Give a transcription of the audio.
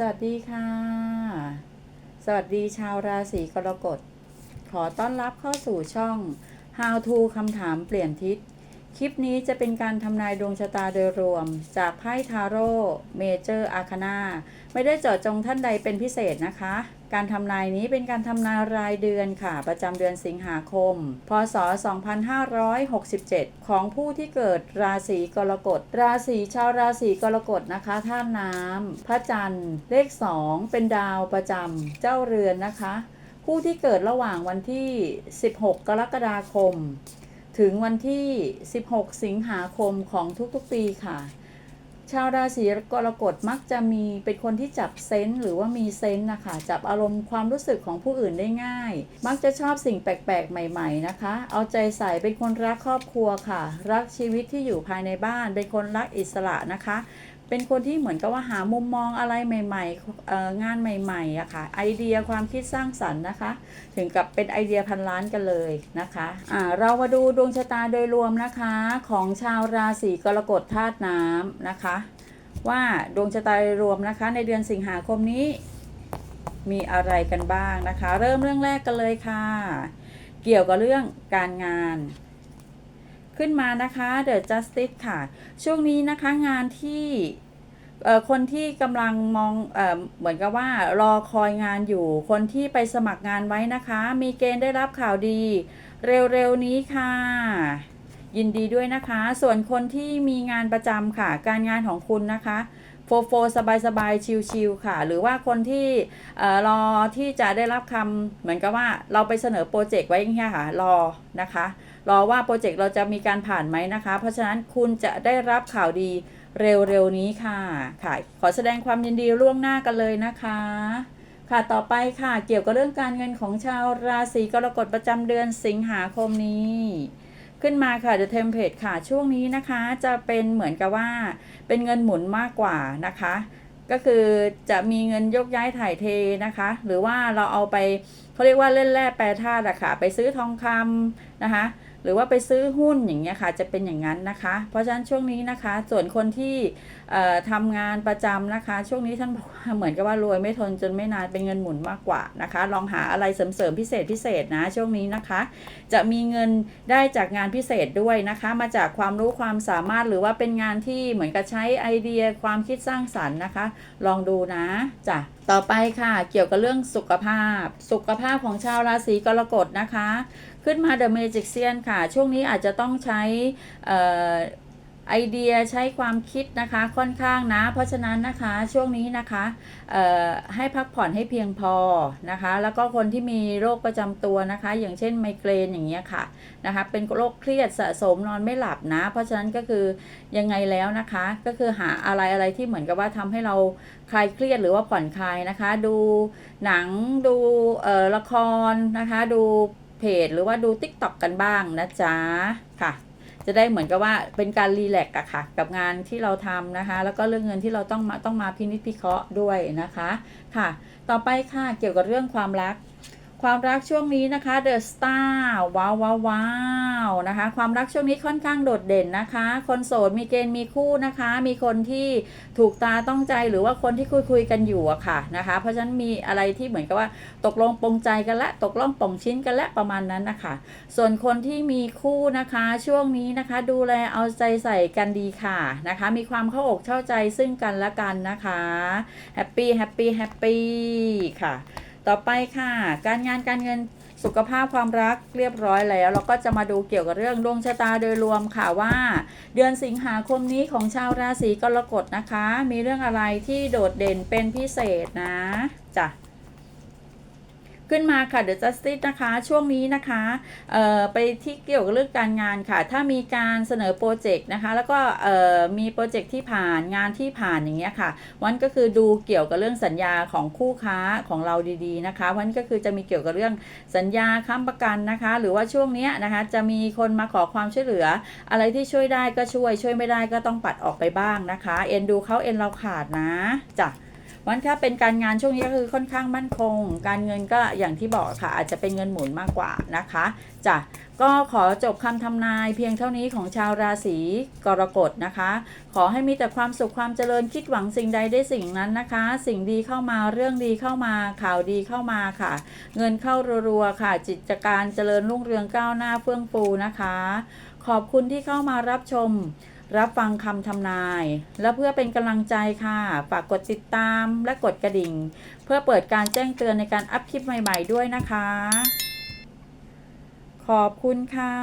สวัสดีค่ะ สวัสดีชาวราศีกรกฎ ขอต้อนรับเข้าสู่ช่อง How to คำถามเปลี่ยนทิศ คลิปนี้จะเป็นการทำนายดวงชะตาโดยรวม จากไพ่ทาโร่เมเจอร์อาคานาไม่ได้เจาะจงท่านใดเป็นพิเศษนะคะ การทำนายนี้เป็นการทำนายรายเดือนค่ะ ประจำเดือนสิงหาคม พศ 2567 ของผู้ที่เกิดราศีกรกฎ ราศีชาวราศีกรกฎนะคะท่าตุน้ำพระจันทร์ เลข 2 เป็นดาวประจำเจ้าเรือนนะคะ ผู้ที่เกิดระหว่างวันที่ 16 กรกฎาคม ถึงวันที่ 16 สิงหาคมของทุกๆปีค่ะ ชาวราศีกรกฎมักจะมีเป็นคนที่จับเซนส์หรือว่ามีเซนส์นะคะ จับอารมณ์ความรู้สึกของผู้อื่นได้ง่าย มักจะชอบสิ่งแปลกๆ ใหม่ ๆนะคะ เอาใจใส่เป็นคนรักครอบครัวค่ะ รักชีวิตที่อยู่ภายในบ้าน เป็นคนรักอิสระนะคะ เป็นคนที่เหมือนกับว่าหามุมมองอะไรใหม่ๆงานใหม่ๆอะค่ะ ไอเดียความคิดสร้างสรรค์นะคะ ถึงกับเป็นไอเดียพันล้านกันเลยนะคะอ่าเรามาดูดวงชะตาโดยรวมนะคะของชาวราศีกรกฎธาตุน้ำนะคะ ว่าดวงชะตาโดยรวมนะคะ ในเดือนสิงหาคมนี้มีอะไรกันบ้างนะคะ เริ่มเรื่องแรกกันเลยค่ะ เกี่ยวกับเรื่องการงาน ขึ้นมานะคะ The Justice ค่ะ ช่วงนี้นะคะงานที่คนที่กำลังมองเอเหมือนกับว่ารอคอยงานอยู่ คนที่ไปสมัครงานไว้นะคะ มีเกณฑ์ได้รับข่าวดี เร็วๆนี้ค่ะ ยินดีด้วยนะคะ ส่วนคนที่มีงานประจำค่ะ การงานของคุณนะคะ โฟโฟสบายสบายชิลชิลค่ะ หรือว่าคนที่เอ่อรอที่จะได้รับคำเหมือนกับว่าเราไปเสนอโปรเจกต์ไว้อย่างเงี้ยค่ะ รอนะคะ รอว่าโปรเจกต์เราจะมีการผ่านไหมนะคะ เพราะฉะนั้นคุณจะได้รับข่าวดีเร็วๆนี้ค่ะ ค่ะ ขอแสดงความยินดีล่วงหน้ากันเลยนะคะ ค่ะ ต่อไปค่ะ เกี่ยวกับเรื่องการเงินของชาวราศีกรกฎประจำเดือนสิงหาคมนี้ ขึ้นมาค่ะ The Template ค่ะ ช่วงนี้นะคะจะเป็นเหมือนกับว่าเป็นเงินหมุนมากกว่านะคะ ก็คือจะมีเงินยกย้ายถ่ายเทนะคะ หรือว่าเราเอาไปเขาเรียกว่าเล่นแร่แปรธาตุอะค่ะ ไปซื้อทองคำนะคะ หรือว่าไปซื้อหุ้นอย่างเงี้ยค่ะจะเป็นอย่างนั้นนะคะ เพราะฉะนั้นช่วงนี้นะคะ ส่วนคนที่เอ่อทำงานประจำนะคะ ช่วงนี้ท่านบอกเหมือนกับว่ารวยไม่ทนจนไม่นานเป็นเงินหมุนมากกว่านะคะ ลองหาอะไรเสริมๆพิเศษพิเศษนะช่วงนี้นะคะ จะมีเงินได้จากงานพิเศษด้วยนะคะ มาจากความรู้ความสามารถหรือว่าเป็นงานที่เหมือนกับใช้ไอเดียความคิดสร้างสรรค์นะคะ ลองดูนะจ้ะ ต่อไปค่ะ เกี่ยวกับเรื่องสุขภาพ สุขภาพของชาวราศีกรกฎนะคะ ขึ้นมาเดอะเมจิกเซียนค่ะ ช่วงนี้อาจจะต้องใช้ ไอเดียใช้ความคิดนะคะค่อนข้างนะ เพราะฉะนั้นนะคะช่วงนี้นะคะให้พักผ่อนให้เพียงพอนะคะ แล้วก็คนที่มีโรคประจำตัวนะคะ อย่างเช่นไมเกรนอย่างเงี้ยค่ะนะคะเป็นโรคเครียดสะสมนอนไม่หลับนะ เพราะฉะนั้นก็คือยังไงแล้วนะคะ ก็คือหาอะไรอะไรที่เหมือนกับว่าทำให้เราคลายเครียดหรือว่าผ่อนคลายนะคะ ดูหนังดูละครนะคะ ดูเพจหรือว่าดู t ิ k t o k กันบ้างนะจ๊ะค่ะ จะได้เหมือนกับว่าเป็นการรีแลกซ์อะค่ะ กับงานที่เราทำนะคะ แล้วก็เรื่องเงินที่เราต้องมาต้องมาพินิจพิเคราะห์ด้วยนะคะ ค่ะ ต่อไปค่ะเกี่ยวกับเรื่องความรัก ความรักช่วงนี้นะคะ The Star ว้าวว้าววาวนะคะ ความรักช่วงนี้ค่อนข้างโดดเด่นนะคะ คนโสดมีเกณฑ์มีคู่นะคะ มีคนที่ถูกตาต้องใจหรือว่าคนที่คุยคุยกันอยู่อะค่ะนะคะ เพราะฉะนั้นมีอะไรที่เหมือนกับว่าตกลงปรงใจกันและ ตกลงปรงชิ้นกันและประมาณนั้นนะคะ ส่วนคนที่มีคู่นะคะช่วงนี้นะคะ ดูแลเอาใจใส่กันดีค่ะนะคะ มีความเข้าอกเข้าใจซึ่งกันและกันนะคะแฮปปี้แฮปปี้แฮปปี้ค่ะ ต่อไปค่ะ การงานการเงินสุขภาพความรักเรียบร้อยแล้ว เราก็จะมาดูเกี่ยวกับเรื่องดวงชะตาโดยรวมค่ะว่า เดือนสิงหาคมนี้ของชาวราศีกรกฎนะคะ มีเรื่องอะไรที่โดดเด่นเป็นพิเศษนะจ้ะ ขึ้นมาค่ะ The Justice นะคะ ช่วงนี้นะคะไปที่เกี่ยวกับเรื่องการงานค่ะ ถ้ามีการเสนอโปรเจกต์นะคะ แล้วก็มีโปรเจกต์ที่ผ่านงานที่ผ่านอย่างเงี้ยค่ะ วันก็คือดูเกี่ยวกับเรื่องสัญญาของคู่ค้าของเราดีๆนะคะ วันก็คือจะมีเกี่ยวกับเรื่องสัญญาค้ำประกันนะคะ หรือว่าช่วงเนี้ยนะคะจะมีคนมาขอความช่วยเหลือ อะไรที่ช่วยได้ก็ช่วย ช่วยไม่ได้ก็ต้องปัดออกไปบ้างนะคะ เอ็นดูเขาเอ็นเราขาดนะจ้ะ วันถ้าเป็นการงานช่วงนี้ก็คือค่อนข้างมั่นคง การเงินก็อย่างที่บอกค่ะ อาจจะเป็นเงินหมุนมากกว่านะคะจ้ะก็ขอจบคำทำนายเพียงเท่านี้ของชาวราศีกรกฎนะคะ ขอให้มีแต่ความสุขความเจริญคิดหวังสิ่งใดได้สิ่งนั้นนะคะ สิ่งดีเข้ามาเรื่องดีเข้ามาข่าวดีเข้ามาค่ะ เงินเข้ารัวๆค่ะ จิตการเจริญรุ่งเรืองก้าวหน้าเฟื่องฟูนะคะ ขอบคุณที่เข้ามารับชม รับฟังคำทำนาย และเพื่อเป็นกำลังใจค่ะ ฝากกดติดตามและกดกระดิ่ง เพื่อเปิดการแจ้งเตือนในการอัพคลิปใหม่ ๆ ด้วยนะคะ ขอบคุณค่ะ